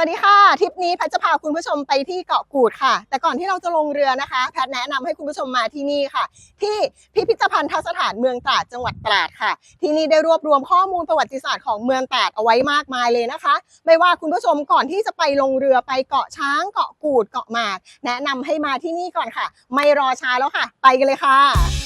วัสดีค่ะทริปนี้แพทจะพาคุณผู้ชมไปที่เกาะกูดค่ะ แต่ก่อนที่เราจะลงเรือนะคะ แพทแนะนำให้คุณผู้ชมมาที่นี่ค่ะ ที่พิพิธภัณฑสถานเมืองตราดจังหวัดตราดค่ะ ที่นี่ได้รวบรวมข้อมูลประวัติศาสตร์ของเมืองตราดเอาไว้มากมายเลยนะคะ ไม่ว่าคุณผู้ชมก่อนที่จะไปลงเรือไปเกาะช้างเกาะกูดเกาะหมาก แนะนำให้มาที่นี่ก่อนค่ะ ไม่รอช้าแล้วค่ะ ไปกันเลยค่ะ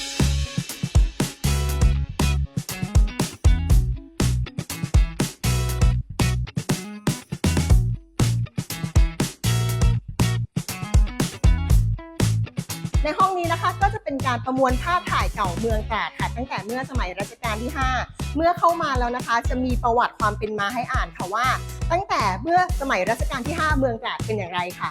ในห้องนี้นะคะก็จะเป็นการประมวลภาพถ่ายเก่าเมืองตราดค่ะ ตั้งแต่เมื่อสมัยรัชกาลที่ 5 เมื่อเข้ามาแล้วนะคะ จะมีประวัติความเป็นมาให้อ่านค่ะว่า ตั้งแต่เมื่อสมัยรัชกาลที่ 5 เมืองตราดเป็นอย่างไรค่ะ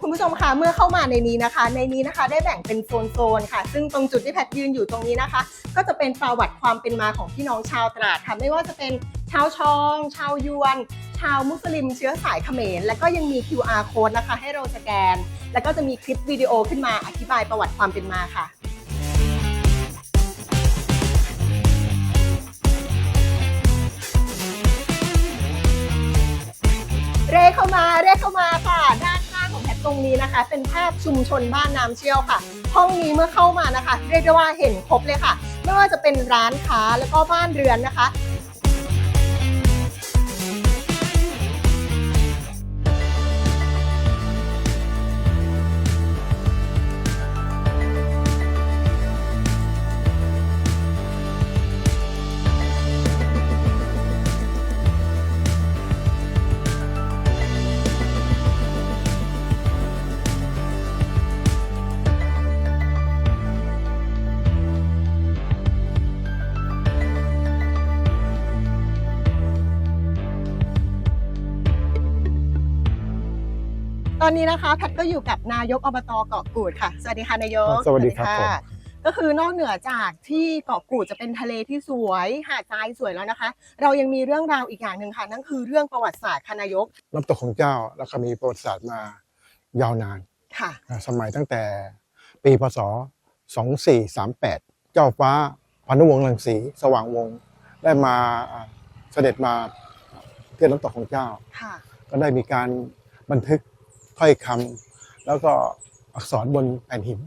คุณผู้ชมคะเมื่อเข้ามาในนี้นะคะ ในนี้นะคะได้แบ่งเป็นโซนๆค่ะ ซึ่งตรงจุดที่แพทยืนอยู่ตรงนี้นะคะ ก็จะเป็นประวัติความเป็นมาของพี่น้องชาวตราดค่ะไม่ว่าจะเป็นชาวชอง ชาวยวน ชาวมุสลิมเชื้อสายเขมร และก็ยังมี QR code นะคะ ให้เราสแกน แล้วก็จะมีคลิปวิดีโอขึ้นมาอธิบายประวัติความเป็นมาค่ะ รงนี้นะคะ เป็นภาพชุมชนบ้านน้ำเชี่ยวค่ะ ห้องนี้เมื่อเข้ามานะคะ เรียกได้ว่าเห็นครบเลยค่ะ ไม่ว่าจะเป็นร้านค้าแล้วก็บ้านเรือนนะคะ อนนี้นะคะแพทก็อยู่กับนายกอบตเกาะกูดค่ะ สวัสดีค่ะนายกสวัสดีครับะก็คือนอกเหนือจากที่เกาะกูดจะเป็นทะเลที่สวยหาดทรายสวยแล้วนะคะ เรายังมีเรื่องราวอีกอย่างหนึ่งค่ะ นั่นคือเรื่องประวัติศาสตร์ค่ะนายกน้ำตกของเจ้าแล้วก็มีประวัติศาสตร์มายาวนานค่ะนะสมัยตั้งแต่ปีพศ 2438 เจ้าฟ้าพานุวงศ์รังสีสว่างวงศ์ได้มาอ่าเสด็จมาเที่ยวน้ำตกของเจ้าค่ะก็ได้มีการบันทึก ถ้อยคำแล้วก็อักษรบนแผ่นหิน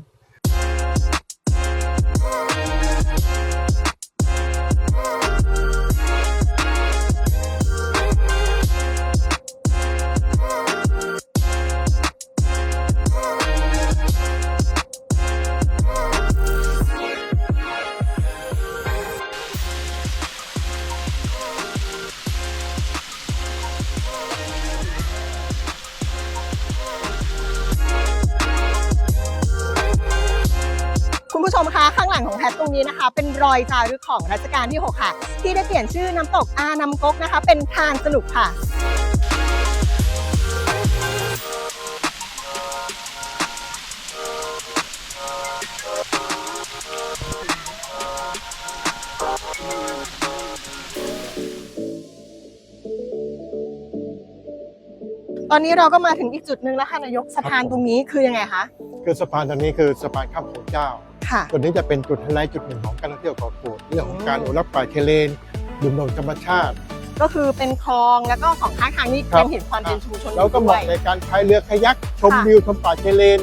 งหลังของแพทตรงนี้นะคะ เป็นรอยจารึกของรัชกาลที่ 6 ค่ะ ที่ได้เปลี่ยนชื่อน้ำตกอาน้ำก๊กนะคะ เป็นทานสนุกค่ะตอนนี้เราก็มาถึงอีกจุดหนึ่งแล้วค่ะนายกสะพานตรงนี้คือยังไงคะ คือสะพานตอนนี้คือสะพานข้ามโขงเจ้า ค่ะจุดนี้จะเป็นจุดไฮไลท์จุดหนึ่งของการท่องเที่ยวเกาะกูดเรื่องของการอนุรักษ์ป่าชายเลนดื่มด่ำธรรมชาติ ก็คือเป็นคลองแล้วก็สองข้างทางนี่ครับ ยังเห็นความเป็นชุมชนอยู่แล้วก็เหด้วมาะย ในการพายเรือคายักชมค่ะ วิวชมป่าชายเลน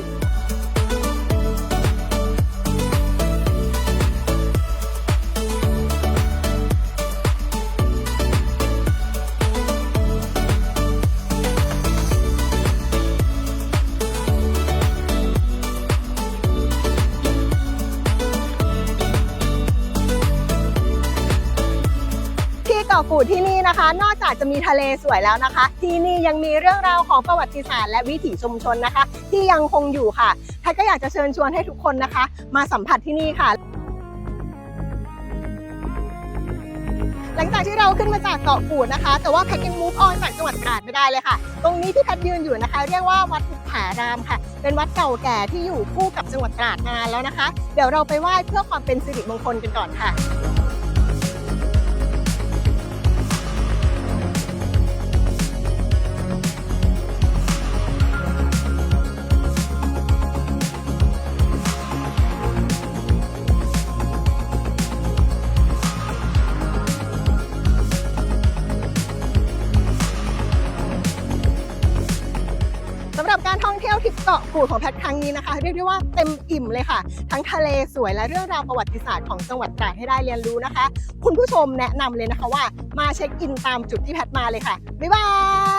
าะกูดที่นี่นะคะ นอกจากจะมีทะเลสวยแล้วนะคะ ที่นี่ยังมีเรื่องราวของประวัติศาสตร์และวิถีชุมชนนะคะ ที่ยังคงอยู่ค่ะแพทยก็อยากจะเชิญชวนให้ทุกคนนะคะ มาสัมผัสที่นี่ค่ะหลังจากที่เราขึ้นมาจากเกาะกูดนะคะ แต่ว่าแพทย์ยังมูฟออนจากจังหวัดตราดไม่ได้เลยค่ะ ตรงนี้ที่แพทยยืนอยู่นะคะ เรียกว่าวัดบุผารามค่ะ เป็นวัดเก่าแก่ที่อยู่คู่กับจังหวัดตราดนานแล้วนะคะ เดี๋ยวเราไปไหว้เพื่อความเป็นสิริมงคลกันก่อนค่ะ สำหรับการท่องเที่ยวทริปเกาะกูดของแพทครั้งนี้นะคะ เรียกได้ว่าเต็มอิ่มเลยค่ะ ทั้งทะเลสวยและเรื่องราวประวัติศาสตร์ของจังหวัดตราดให้ได้เรียนรู้นะคะ คุณผู้ชมแนะนำเลยนะคะว่า มาเช็คอินตามจุดที่แพทมาเลยค่ะบ๊ายบาย